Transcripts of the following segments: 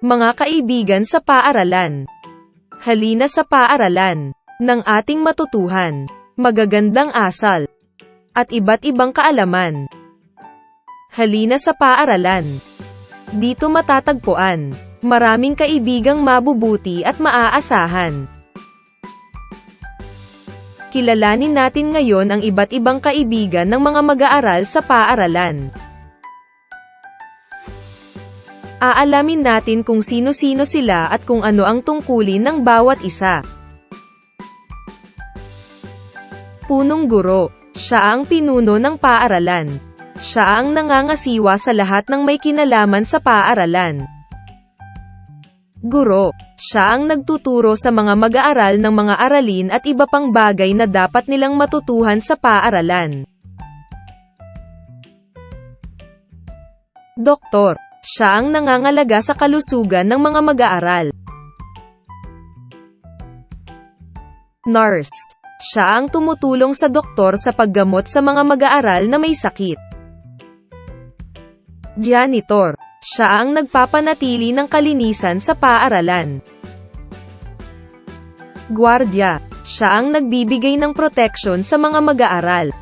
Mga kaibigan sa paaralan. Halina sa paaralan ng ating matutuhan, magagandang asal, at iba't ibang kaalaman. Halina sa paaralan. Dito matatagpuan, maraming kaibigang mabubuti at maaasahan. Kilalanin natin ngayon ang iba't ibang kaibigan ng mga mag-aaral sa paaralan. Aalamin natin kung sino-sino sila at kung ano ang tungkulin ng bawat isa. Punong guro. Siya ang pinuno ng paaralan. Siya ang nangangasiwa sa lahat ng may kinalaman sa paaralan. Guro. Siya ang nagtuturo sa mga mag-aaral ng mga aralin at iba pang bagay na dapat nilang matutuhan sa paaralan. Doktor. Siya ang nangangalaga sa kalusugan ng mga mag-aaral. Nurse. Siya ang tumutulong sa doktor sa paggamot sa mga mag-aaral na may sakit. Janitor. Siya ang nagpapanatili ng kalinisan sa paaralan. Guardia. Siya ang nagbibigay ng proteksyon sa mga mag-aaral.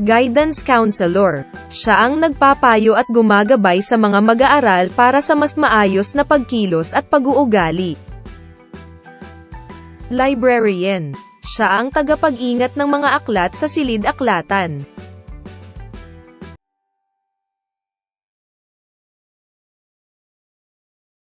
Guidance Counselor. Siya ang nagpapayo at gumagabay sa mga mag-aaral para sa mas maayos na pagkilos at pag-uugali. Librarian. Siya ang tagapag-ingat ng mga aklat sa silid-aklatan.